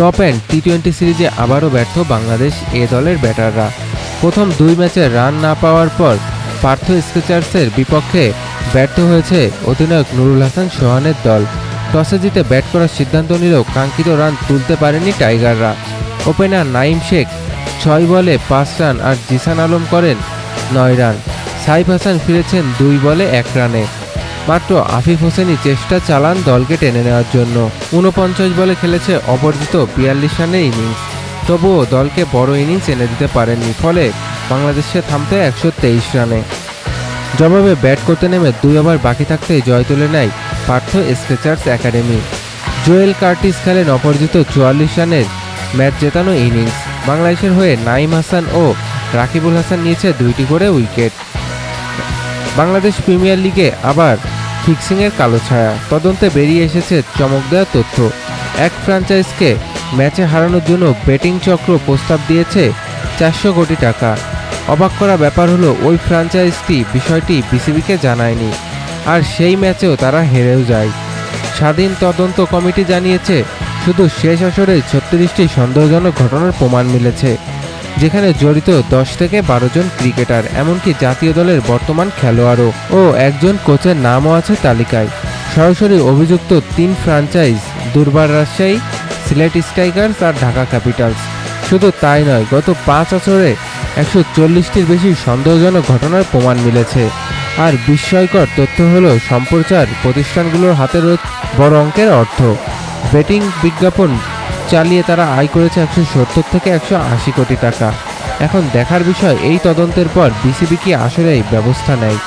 Top and T twenty সিরিজে আবারও ব্যর্থ বাংলাদেশ এ দলের ব্যাটাররা। প্রথম দুই ম্যাচে রান না পাওয়ার পর পার্থ স্কেচার্সের বিপক্ষে ব্যর্থ হয়েছে অধিনায়ক নুরুল হাসান সোহানের দল। টসে জিতে ব্যাট করার সিদ্ধান্ত নিলেও কাঙ্ক্ষিত রান তুলতে পারেনি টাইগাররা। ওপেনার নাইম শেখ ছয় বলে পাঁচ রান আর জিসান আলম করেন নয় রান। সাইফ হাসান ফিরেছেন দুই বলে এক রানে। মাত্র আফিফ হোসেনই চেষ্টা চালান দলকে টেনে নেওয়ার জন্য। ঊনপঞ্চাশ বলে খেলেছে অপরাজিত বিয়াল্লিশ রানের ইনিংস। তবুও দলকে বড় ইনিংস এনে দিতে পারেননি, ফলে বাংলাদেশে থামতে একশো তেইশ রানে। জবাবে ব্যাট করতে নেমে দুই ওভার বাকি থাকতেই জয় তুলে নেয় Perth Scorchers academy. Joel Curtis খেলেন অপরাজিত চুয়াল্লিশ রানের ম্যাচ জেতানো ইনিংস। বাংলাদেশের হয়ে নাইম হাসান ও রাকিবুল হাসান নিয়েছে দুইটি করে উইকেট। বাংলাদেশ প্রিমিয়ার লিগে আবার ফিক্সিংয়ের কালো ছায়া। তদন্তে বেরিয়ে এসেছে চমক দেওয়া তথ্য। এক ফ্র্যাঞ্চাইজকে ম্যাচে হারানোর জন্য বেটিং চক্র প্রস্তাব দিয়েছে চারশো কোটি টাকা। অবাক করা ব্যাপার হলো, ওই ফ্র্যাঞ্চাইজটি বিষয়টি বিসিবিকে জানায়নি, আর সেই ম্যাচেও তারা হেরেও যায়। স্বাধীন তদন্ত কমিটি জানিয়েছে, শুধু শেষ আসরে ছত্রিশটি সন্দেহজনক ঘটনার প্রমাণ মিলেছে। যেখানে জড়িত দশ থেকে বারো জন ক্রিকেটার, এমনকি জাতীয় দলের বর্তমান খেলোয়াড়ও ও একজন কোচের নামও আছে তালিকায়। সরাসরি অভিযুক্ত তিন ফ্র্যাঞ্চাইজ দুর্বার রাজশাহী, সিলেট স্ট্রাইকার্স আর ঢাকা ক্যাপিটালস। শুধু তাই নয়, গত পাঁচ বছরে একশো চল্লিশটির বেশি সন্দেহজনক ঘটনার প্রমাণ মিলেছে। আর বিস্ময়কর তথ্য হল, সম্প্রচার প্রতিষ্ঠানগুলোর হাতে রয়েছে বড় অঙ্কের অর্থ। বেটিং বিজ্ঞাপন চালিয়ে তারা আয় করেছে একশো সত্তর থেকে একশো আশি কোটি টাকা। এখন দেখার বিষয়, এই তদন্তের পর বিসিবি কি আসলে ব্যবস্থা নেয়?